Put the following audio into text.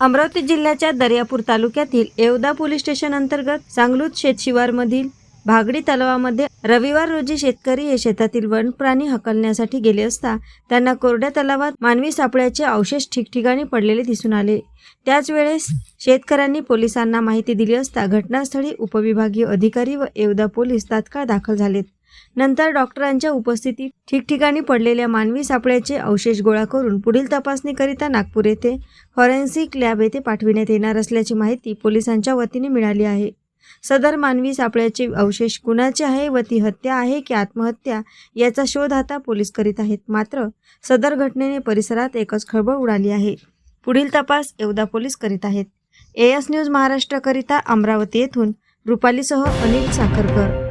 अमरावती जिल्ह्याच्या दर्यापूर तालुक्यातील Yevda police station अंतर्गत सांगलूत शेतशिवारमधील भागडी तलावामध्ये रविवार रोजी शेतकरी हे शेतातील वन प्राणी हकलण्यासाठी गेले असता त्यांना कोरड्या तलावात मानवी सापळ्याचे अवशेष ठिकठिकाणी पडलेले दिसून आले. त्याच वेळेस शेतकऱ्यांनी पोलिसांना माहिती दिली असता घटनास्थळी उपविभागीय अधिकारी व येवदा पोलीस तात्काळ दाखल झालेत. नंतर डॉक्टरांच्या उपस्थितीत ठिकठिकाणी पडलेल्या मानवी सापळ्याचे अवशेष गोळा करून पुढील तपासणीकरिता नागपूर येथे फॉरेन्सिक लॅब येथे पाठविण्यात येणार असल्याची माहिती पोलिसांच्या वतीने मिळाली आहे. सदर मानवी सापळ्याचे अवशेष कुणाचे आहे व ती हत्या आहे की आत्महत्या याचा शोध आता पोलीस करीत आहेत. मात्र सदर घटनेने परिसरात एकच खळबळ उडाली आहे. पुढील तपास येवदा पोलीस करीत आहेत. एएस न्यूज महाराष्ट्रकरिता अमरावती येथून रुपालीसह अनिल साखरकर.